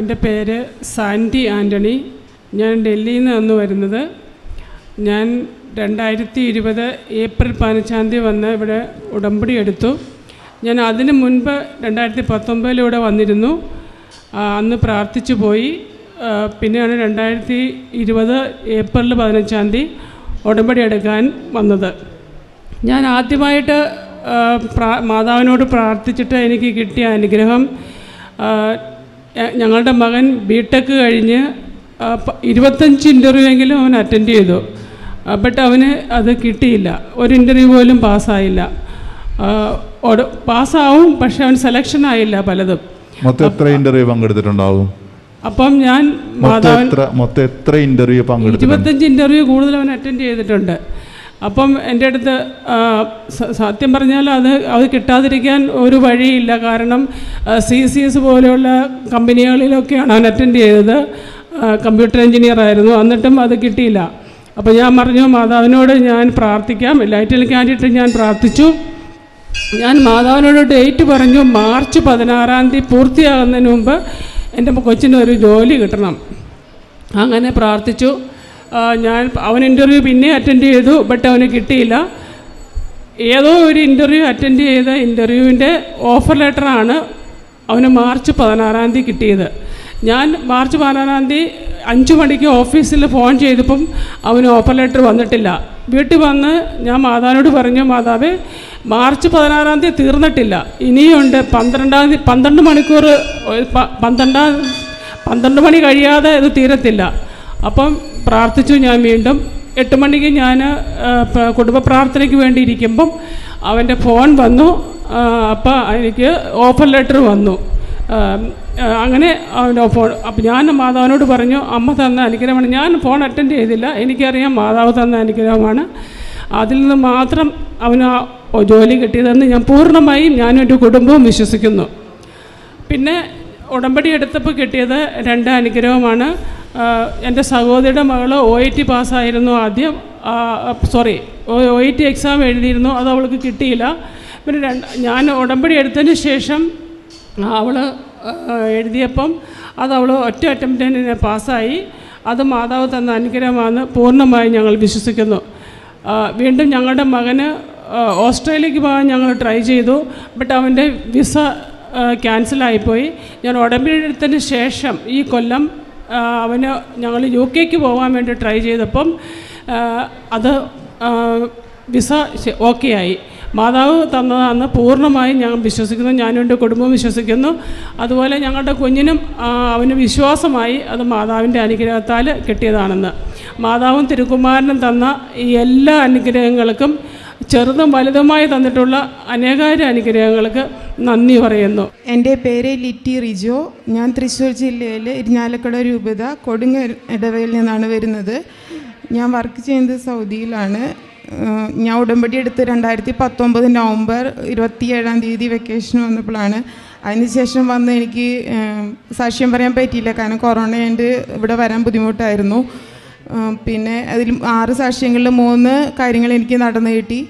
എന്റെ പേര് സാൻഡി ആന്റണി. ഞാൻ ഡൽഹിയിൽ നിന്ന് വന്ന് വരുന്നത്. ഞാൻ രണ്ടായിരത്തി ഇരുപത് ഏപ്രിൽ പതിനഞ്ചാം തീയതി വന്ന് ഇവിടെ ഉടമ്പടി എടുത്തു. ഞാൻ അതിന് മുൻപ് രണ്ടായിരത്തി പത്തൊമ്പതിലൂടെ വന്നിരുന്നു അന്ന് പ്രാർത്ഥിച്ചു പോയി. പിന്നെയാണ് രണ്ടായിരത്തി ഇരുപത് ഏപ്രിൽ പതിനഞ്ചാം തീയതി ഉടമ്പടി എടുക്കാൻ വന്നത്. ഞാൻ ആദ്യമായിട്ട് മാതാവിനോട് പ്രാർത്ഥിച്ചിട്ട് എനിക്ക് കിട്ടിയ അനുഗ്രഹം ഞങ്ങളുടെ മകൻ ബി ടെക് കഴിഞ്ഞ് ഇരുപത്തഞ്ച് ഇന്റർവ്യൂ എങ്കിലും അവൻ അറ്റൻഡ് ചെയ്തു. ബട്ട് അവന് അത് കിട്ടിയില്ല. ഒരു ഇന്റർവ്യൂ പോലും പാസ്സായില്ല. പാസ്സാവും പക്ഷെ അവൻ സെലക്ഷൻ ആയില്ല പലതും. മൊത്തം എത്ര ഇന്റർവ്യൂ പങ്കെടുത്തിട്ടുണ്ടാവും? അപ്പം ഞാൻ മൊത്തം എത്ര ഇന്റർവ്യൂ ഇരുപത്തഞ്ച് ഇന്റർവ്യൂ കൂടുതൽ അവൻ അറ്റൻഡ് ചെയ്തിട്ടുണ്ട്. അപ്പം എന്റെ അടുത്ത് സത്യം പറഞ്ഞാൽ അത് അത് കിട്ടാതിരിക്കാൻ ഒരു വഴിയില്ല. കാരണം സി സി എസ് പോലെയുള്ള കമ്പനികളിലൊക്കെയാണ് അവൻ അറ്റൻഡ് ചെയ്തത്. കമ്പ്യൂട്ടർ എഞ്ചിനീയർ ആയിരുന്നു. എന്നിട്ടും അത് കിട്ടിയില്ല. അപ്പോൾ ഞാൻ പറഞ്ഞു മാതാവിനോട് ഞാൻ പ്രാർത്ഥിക്കാം. ലൈറ്റിൽ കാൻഡിട്ട് ഞാൻ പ്രാർത്ഥിച്ചു. ഞാൻ മാതാവിനോട് ഡേറ്റ് പറഞ്ഞു മാർച്ച് പതിനാറാം തീയതി പൂർത്തിയാകുന്നതിന് മുമ്പ് എന്റെ കൊച്ചിന് ഒരു ജോലി കിട്ടണം. അങ്ങനെ പ്രാർത്ഥിച്ചു. ഞാൻ അവൻ ഇന്റർവ്യൂ പിന്നെ അറ്റൻഡ് ചെയ്തു ബട്ട് അവന് കിട്ടിയില്ല. ഏതോ ഒരു ഇന്റർവ്യൂ അറ്റൻഡ് ചെയ്ത ഇന്റർവ്യൂവിന്റെ ഓഫർ ലെറ്ററാണ് അവന് മാർച്ച് പതിനാറാം തീയതി കിട്ടിയത്. ഞാൻ മാർച്ച് പതിനാറാം തീയതി അഞ്ച് മണിക്ക് ഓഫീസിൽ ഫോൺ ചെയ്തപ്പം അവന് ഓഫർ ലെറ്റർ വന്നിട്ടില്ല. വീട്ടിൽ വന്ന് ഞാൻ മാതാവിനോട് പറഞ്ഞു മാതാവേ മാർച്ച് പതിനാറാം തീയതി തീർന്നിട്ടില്ല. ഇനിയുണ്ട് പന്ത്രണ്ടാം തീയതി പന്ത്രണ്ട് മണിക്കൂർ പന്ത്രണ്ടാം പന്ത്രണ്ട് മണി കഴിയാതെ ഇത് തീരത്തില്ല. അപ്പം പ്രാർത്ഥിച്ചു ഞാൻ വീണ്ടും. എട്ട് മണിക്ക് ഞാൻ കുടുംബ പ്രാർത്ഥനയ്ക്ക് വേണ്ടി ഇരിക്കുമ്പം അവന്റെ ഫോൺ വന്നു. അപ്പം എനിക്ക് ഓഫർ ലെറ്റർ വന്നു. അങ്ങനെ അവന്റെ ഫോൺ അപ്പം ഞാൻ മാതാവിനോട് പറഞ്ഞു അമ്മ തന്ന അനുഗ്രഹമാണ്. ഞാൻ ഫോൺ അറ്റൻഡ് ചെയ്തില്ല. എനിക്കറിയാം മാതാവ് തന്ന അനുഗ്രഹമാണ്. അതിൽ നിന്ന് മാത്രം അവന് ജോലി കിട്ടിയതെന്ന് ഞാൻ പൂർണമായും ഞാനും എന്റെ കുടുംബവും വിശ്വസിക്കുന്നു. പിന്നെ ഉടമ്പടി എടുത്തപ്പോൾ കിട്ടിയത് രണ്ട് അനുഗ്രഹമാണ്. എന്റെ സഹോദരിയുടെ മകൾ ഒ ഐ ടി പാസ്സായിരുന്നു ആദ്യം. Sorry O I T exam എഴുതിയിരുന്നു അത് അവൾക്ക് കിട്ടിയില്ല. പിന്നെ രണ്ട് ഞാൻ ഉടമ്പടി എടുത്തതിന് ശേഷം അവൾ എഴുതിയപ്പം അത് അവൾ ഒറ്റ അറ്റംപ്റ്റിന് പാസ്സായി. അത് മാതാവ് തന്ന അനുഗ്രഹമാണ് പൂർണമായും ഞങ്ങൾ വിശ്വസിക്കുന്നു. വീണ്ടും ഞങ്ങളുടെ മകന് ഓസ്ട്രേലിയക്ക് പോകാൻ ഞങ്ങൾ ട്രൈ ചെയ്തു. ബട്ട് അവന്റെ വിസ ക്യാൻസലായിപ്പോയി ഞാൻ ഉടമ്പടി എടുത്തതിന് ശേഷം ഈ കൊല്ലം അവന് ഞങ്ങൾ യു കെക്ക് പോകാൻ വേണ്ടി ട്രൈ ചെയ്തപ്പം അത് വിസ ഓക്കെ ആയി. മാതാവ് തന്നതാണെന്ന് പൂർണമായും ഞങ്ങൾ വിശ്വസിക്കുന്നു. ഞാനും എന്റെ കുടുംബവും വിശ്വസിക്കുന്നു. അതുപോലെ ഞങ്ങളുടെ കുഞ്ഞിനും അവന് വിശ്വാസമായി അത് മാതാവിന്റെ അനുഗ്രഹത്താൽ കിട്ടിയതാണെന്ന്. മാതാവും തിരുക്കുമാരനും തന്ന ഈ എല്ലാ അനുഗ്രഹങ്ങൾക്കും ചെറുതും വലുതുമായി തന്നിട്ടുള്ള അനേകായിരം അനുഗ്രഹങ്ങൾക്ക് നന്ദി പറയുന്നു. എന്റെ പേര് ലിറ്റി റിജോ. ഞാൻ തൃശ്ശൂർ ജില്ലയിലെ ഇരിഞ്ഞാലക്കുട രൂപത കൊടുങ്ങ ഇടവയിൽ നിന്നാണ് വരുന്നത്. ഞാൻ വർക്ക് ചെയ്യുന്നത് സൗദിയിലാണ്. ഞാൻ ഉടമ്പടി എടുത്ത് രണ്ടായിരത്തി പത്തൊമ്പത് നവംബർ ഇരുപത്തിയേഴാം തീയതി വെക്കേഷൻ വന്നപ്പോഴാണ്. അതിനുശേഷം വന്ന് എനിക്ക് സാക്ഷ്യം പറയാൻ പറ്റിയില്ല. കാരണം കൊറോണ ആയിട്ട് ഇവിടെ വരാൻ ബുദ്ധിമുട്ടായിരുന്നു. പിന്നെ അതിൽ ആറ് സാക്ഷ്യങ്ങളിൽ മൂന്ന് കാര്യങ്ങൾ എനിക്ക് നടന്നു കിട്ടി.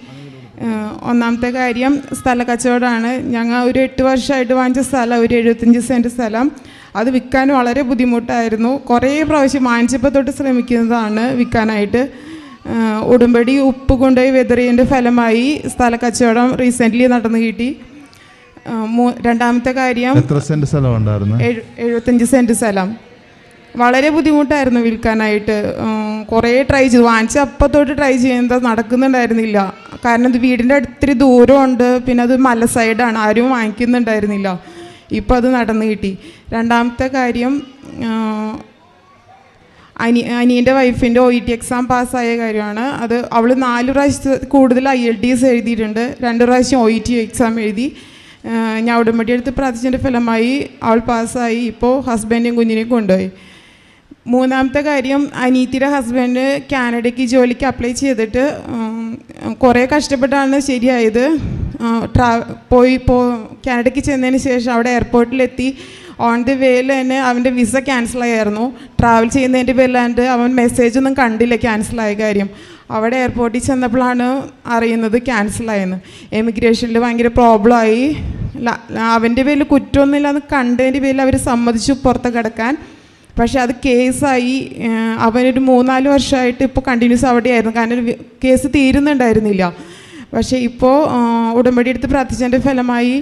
ഒന്നാമത്തെ കാര്യം സ്ഥല കച്ചവടമാണ് ഞങ്ങൾ ഒരു എട്ട് വർഷമായിട്ട് വാങ്ങിച്ച സ്ഥലം ഒരു എഴുപത്തഞ്ച് സെന്റ് സ്ഥലം. അത് വിൽക്കാൻ വളരെ ബുദ്ധിമുട്ടായിരുന്നു. കുറേ പ്രാവശ്യം വാങ്ങിച്ചപ്പോൾ തൊട്ട് ശ്രമിക്കുന്നതാണ് വിൽക്കാനായിട്ട്. ഉടുമ്പടി ഉപ്പ് കൊണ്ടുപോയി വെതറിയതിന്റെ ഫലമായി സ്ഥല കച്ചവടം റീസെന്റ്ലി നടന്നു കിട്ടി. രണ്ടാമത്തെ കാര്യം എത്ര സെന്റ് സ്ഥലം ഉണ്ടായിരുന്നു? എഴു- എഴുപത്തഞ്ച് സെന്റ് സ്ഥലം. വളരെ ബുദ്ധിമുട്ടായിരുന്നു വിൽക്കാനായിട്ട്. കുറേ ട്രൈ ചെയ്തു. വാങ്ങിച്ച അപ്പം തൊട്ട് ട്രൈ ചെയ്യുന്നത് നടക്കുന്നുണ്ടായിരുന്നില്ല. കാരണം ഇത് വീടിന്റെ അടുത്തിരി ദൂരമുണ്ട്. പിന്നെ അത് മല സൈഡാണ്. ആരും വാങ്ങിക്കുന്നുണ്ടായിരുന്നില്ല. ഇപ്പോൾ അത് നടന്നു കിട്ടി. രണ്ടാമത്തെ കാര്യം അനി അനിയന്റെ വൈഫിന്റെ ഒ ഇ ടി എക്സാം പാസ്സായ കാര്യമാണ്. അത് അവൾ നാല് പ്രാവശ്യത്തെ കൂടുതൽ ഐ എൽ ടി എസ് എഴുതിയിട്ടുണ്ട്. രണ്ട് പ്രാവശ്യം ഒ ഇ ടി എക്സാം എഴുതി. ഞാൻ ഉടമ്പടി എടുത്ത് പ്രാർത്ഥിച്ചതിന്റെ ഫലമായി അവൾ പാസ്സായി. ഇപ്പോൾ ഹസ്ബൻഡും കുഞ്ഞിനെയും കൊണ്ടുപോയി. മൂന്നാമത്തെ കാര്യം അനീത്തിയുടെ ഹസ്ബൻഡ് കാനഡയ്ക്ക് ജോലിക്ക് അപ്ലൈ ചെയ്തിട്ട് കുറേ കഷ്ടപ്പെട്ടാണ് ശരിയായത്. ട്രാ പോയി പോ കാനഡയ്ക്ക് ചെന്നതിന് ശേഷം അവിടെ എയർപോർട്ടിലെത്തി ഓൺ ദി വേയിൽ തന്നെ അവന്റെ വിസ ക്യാൻസലായിരുന്നു ട്രാവൽ ചെയ്യുന്നതിന്റെ പേരിലാണ്ട് അവൻ മെസ്സേജ് ഒന്നും കണ്ടില്ല ക്യാൻസലായ കാര്യം. അവിടെ എയർപോർട്ടിൽ ചെന്നപ്പോഴാണ് അറിയുന്നത് ക്യാൻസലായെന്ന് എമിഗ്രേഷനിൽ ഭയങ്കര പ്രോബ്ലമായി ആയി. അവന്റെ പേരിൽ കുറ്റമൊന്നുമില്ല എന്ന് കണ്ടതിന്റെ പേരിൽ അവർ സമ്മതിച്ചു പുറത്ത് കിടക്കാൻ. പക്ഷെ അത് കേസായി അവനൊരു മൂന്നാൽ വർഷമായിട്ട് ഇപ്പോൾ കണ്ടിന്യൂസ് അവിടെയായിരുന്നു. കാരണം കേസ് തീരുന്നുണ്ടായിരുന്നില്ല. പക്ഷേ ഇപ്പോൾ ഉടമ്പടി എടുത്ത് പ്രാർത്ഥിച്ചതിന്റെ ഫലമായി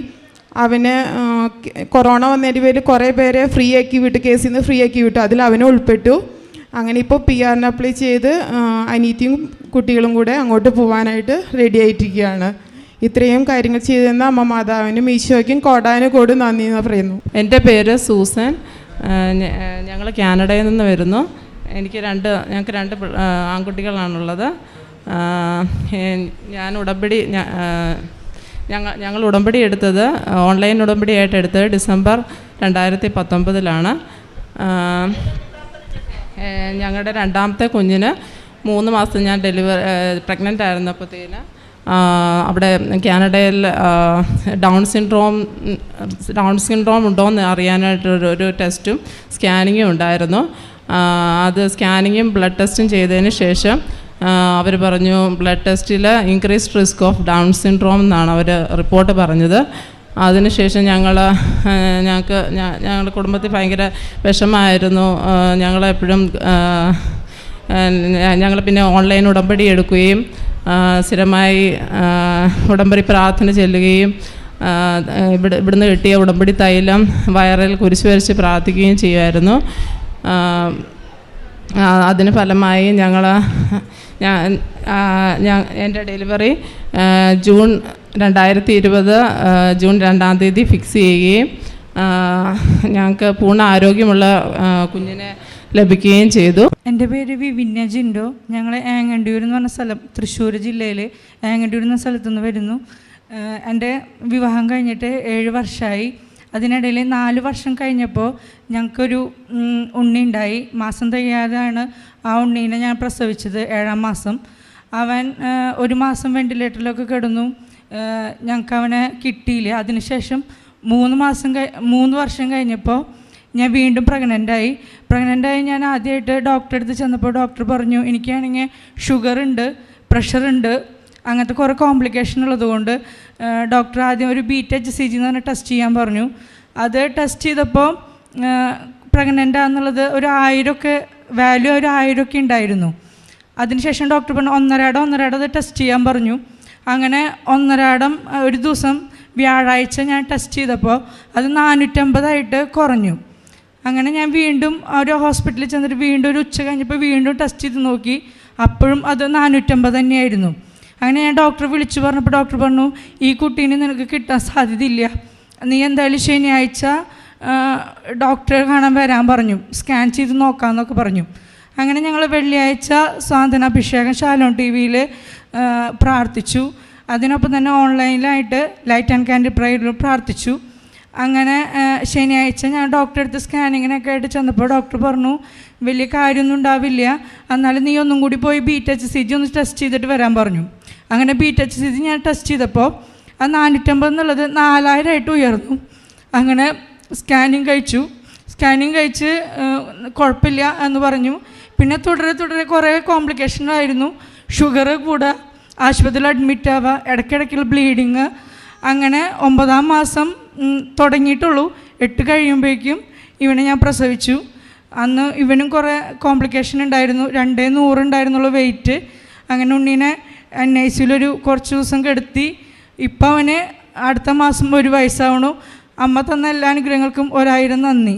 അവന് കൊറോണ വന്നതിന്റെ പേര് കുറേ പേരെ ഫ്രീ ആക്കി വിട്ടു കേസിൽ നിന്ന് ഫ്രീ ആക്കി വിട്ടു. അതിൽ അവനെ ഉൾപ്പെട്ടു. അങ്ങനെ ഇപ്പോൾ പി ആറിന് അപ്ലൈ ചെയ്ത് അനീതിയും കുട്ടികളും കൂടെ അങ്ങോട്ട് പോകാനായിട്ട് റെഡി ആയിട്ടിരിക്കുകയാണ്. ഇത്രയും കാര്യങ്ങൾ ചെയ്തെന്ന അമ്മ മാതാവിനും ഈശോയ്ക്കും കോടാനും കൂടും നന്ദി എന്ന് പറയുന്നു. എന്റെ പേര് സൂസൻ. ഞങ്ങൾ കാനഡയിൽ നിന്ന് വരുന്നു. എനിക്ക് രണ്ട് ഞങ്ങൾക്ക് രണ്ട് ആൺകുട്ടികളാണുള്ളത്. ഞാൻ ഉടമ്പടി ഞങ്ങൾ ഞങ്ങൾ ഉടമ്പടി എടുത്തത് ഓൺലൈൻ ഉടമ്പടി ആയിട്ട് എടുത്തത് ഡിസംബർ രണ്ടായിരത്തി പത്തൊമ്പതിലാണ് ഞങ്ങളുടെ രണ്ടാമത്തെ കുഞ്ഞിന് മൂന്ന് മാസം ഞാൻ ഡെലിവറി പ്രഗ്നന്റ് ആയിരുന്നപ്പോഴത്തേന് അവിടെ കാനഡയിൽ ഡൗൺ സിൻഡ്രോം ഡൗൺ സിൻഡ്രോം ഉണ്ടോ എന്ന് അറിയാനായിട്ട് ഒരു ടെസ്റ്റും സ്കാനിങ്ങും ഉണ്ടായിരുന്നു. അത് സ്കാനിങ്ങും ബ്ലഡ് ടെസ്റ്റും ചെയ്തതിന് ശേഷം അവർ പറഞ്ഞു ബ്ലഡ് ടെസ്റ്റിൽ increased risk of Down syndrome എന്നാണ് അവർ റിപ്പോർട്ട് പറഞ്ഞത്. അതിനുശേഷം ഞങ്ങൾ ഞങ്ങൾക്ക് ഞങ്ങളുടെ കുടുംബത്തിൽ ഭയങ്കര വിഷമമായിരുന്നു. ഞങ്ങളെപ്പോഴും ഞങ്ങൾ പിന്നെ ഓൺലൈൻ ഉടമ്പടി എടുക്കുകയും സ്ഥിരമായി ഉടമ്പടി പ്രാർത്ഥന ചെല്ലുകയും ഇവിടെ ഇവിടുന്ന് കിട്ടിയ ഉടമ്പടി തൈലം വയറിൽ കുരിശ് വരച്ച് പ്രാർത്ഥിക്കുകയും ചെയ്യുമായിരുന്നു. അതിന് ഫലമായി ഞങ്ങൾ ഞാൻ എന്റെ ഡെലിവറി ജൂൺ രണ്ടായിരത്തി ഇരുപത് ജൂൺ രണ്ടാം തീയതി ഫിക്സ് ചെയ്യുകയും ഞങ്ങൾക്ക് പൂർണ ആരോഗ്യമുള്ള കുഞ്ഞിനെ ലഭിക്കുകയും ചെയ്തു. എന്റെ പേര് വി വിന്യജിൻഡോ ഞങ്ങൾ ഏങ്ങണ്ടിയൂർ എന്ന് പറഞ്ഞ സ്ഥലം തൃശ്ശൂർ ജില്ലയിൽ ഏങ്ങണ്ടിയൂർ എന്ന സ്ഥലത്തു നിന്ന് വരുന്നു എന്റെ വിവാഹം കഴിഞ്ഞിട്ട് ഏഴ് വർഷമായി അതിനിടയിൽ നാല് വർഷം കഴിഞ്ഞപ്പോൾ ഞങ്ങൾക്കൊരു ഉണ്ണി ഉണ്ടായി. മാസം തികയാതെയാണ് ആ ഉണ്ണീനെ ഞാൻ പ്രസവിച്ചത് ഏഴാം മാസം. അവൻ ഒരു മാസം വെന്റിലേറ്ററിലൊക്കെ കിടന്നു. ഞങ്ങൾക്ക് അവനെ കിട്ടിയില്ല. അതിനുശേഷം മൂന്ന് മാസം മൂന്ന് വർഷം കഴിഞ്ഞപ്പോൾ ഞാൻ വീണ്ടും പ്രഗ്നന്റായി പ്രഗ്നന്റായി ഞാൻ ആദ്യമായിട്ട് ഡോക്ടറെ അടുത്ത് ചെന്നപ്പോൾ ഡോക്ടർ പറഞ്ഞു എനിക്കാണെങ്കിൽ ഷുഗർ ഉണ്ട് പ്രഷർ ഉണ്ട് അങ്ങനത്തെ കുറേ കോംപ്ലിക്കേഷൻ ഉള്ളതുകൊണ്ട് ഡോക്ടർ ആദ്യം ഒരു ബീറ്റ് എച്ച് സി ജി എന്ന് പറഞ്ഞ ടെസ്റ്റ് ചെയ്യാൻ പറഞ്ഞു. അത് ടെസ്റ്റ് ചെയ്തപ്പോൾ പ്രഗ്നന്റ് ആണെന്നുള്ളത് ഒരു ആയിരമൊക്കെ വാല്യൂ ഒരു ആയിരമൊക്കെ ഉണ്ടായിരുന്നു. അതിനുശേഷം ഡോക്ടർ പറഞ്ഞു ഒന്നരാടം ഒന്നരാടം അത് ടെസ്റ്റ് ചെയ്യാൻ പറഞ്ഞു. അങ്ങനെ ഒന്നരാടം ഒരു ദിവസം വ്യാഴാഴ്ച ഞാൻ ടെസ്റ്റ് ചെയ്തപ്പോൾ അത് നാനൂറ്റമ്പതായിട്ട് കുറഞ്ഞു. അങ്ങനെ ഞാൻ വീണ്ടും ഒരു ഹോസ്പിറ്റലിൽ ചെന്നിട്ട് വീണ്ടും ഒരു ഉച്ച കഴിഞ്ഞപ്പോൾ വീണ്ടും ടെസ്റ്റ് ചെയ്ത് നോക്കി. അപ്പോഴും അത് നാനൂറ്റമ്പത് തന്നെയായിരുന്നു. അങ്ങനെ ഞാൻ ഡോക്ടറെ വിളിച്ചു പറഞ്ഞപ്പോൾ ഡോക്ടർ പറഞ്ഞു ഈ കുട്ടീനെ നിനക്ക് കിട്ടാൻ സാധ്യതയില്ല. നീ എന്തായാലും ശനിയാഴ്ച ഡോക്ടറെ കാണാൻ വരാൻ പറഞ്ഞു. സ്കാൻ ചെയ്ത് നോക്കാമെന്നൊക്കെ പറഞ്ഞു. അങ്ങനെ ഞങ്ങൾ വെള്ളിയാഴ്ച സ്വാതന്ത്ര്യാഭിഷേകം ശാലോൺ ടി വിയിൽ പ്രാർത്ഥിച്ചു. അതിനൊപ്പം തന്നെ ഓൺലൈനിലായിട്ട് ലൈറ്റ് ആൻഡ് ക്യാൻഡിൽ പ്രയറിൽ പ്രാർത്ഥിച്ചു. അങ്ങനെ ശനിയാഴ്ച ഞാൻ ഡോക്ടറെ അടുത്ത് സ്കാനിങ്ങിനൊക്കെ ആയിട്ട് ചെന്നപ്പോൾ ഡോക്ടർ പറഞ്ഞു വലിയ കാര്യമൊന്നും ഉണ്ടാവില്ല. എന്നാലും നീ ഒന്നും കൂടി പോയി ബി ടെച്ച് സി ജി ഒന്ന് ടെസ്റ്റ് ചെയ്തിട്ട് വരാൻ പറഞ്ഞു. അങ്ങനെ ബി ടെച്ച് സി ജി ഞാൻ ടെസ്റ്റ് ചെയ്തപ്പോൾ ആ നാനൂറ്റമ്പത് എന്നുള്ളത് നാലായിരമായിട്ട് ഉയർന്നു. അങ്ങനെ സ്കാനിങ് കഴിച്ചു. സ്കാനിങ് കഴിച്ച് കുഴപ്പമില്ല എന്ന് പറഞ്ഞു. പിന്നെ തുടരെ തുടരെ കുറേ കോംപ്ലിക്കേഷനായിരുന്നു ഷുഗർ കൂടുക ആശുപത്രിയിൽ അഡ്മിറ്റ് ആവുക ഇടയ്ക്കിടയ്ക്കുള്ള ബ്ലീഡിങ് അങ്ങനെ ഒമ്പതാം മാസം തുടങ്ങിയിട്ടുള്ളൂ. എട്ട് കഴിയുമ്പോഴേക്കും ഇവനെ ഞാൻ പ്രസവിച്ചു. അന്ന് ഇവനും കുറേ കോംപ്ലിക്കേഷൻ ഉണ്ടായിരുന്നു. രണ്ടേ നൂറുണ്ടായിരുന്നുള്ളൂ വെയിറ്റ് അങ്ങനെ ഉണ്ണീനെ എൻ ഐ സിയിലൊരു കുറച്ച് ദിവസം കെടുത്തി. ഇപ്പം അവന് അടുത്ത മാസം ഒരു വയസ്സാവണു. അമ്മ തന്ന എല്ലാ അനുഗ്രഹങ്ങൾക്കും ഒരായിരം നന്ദി.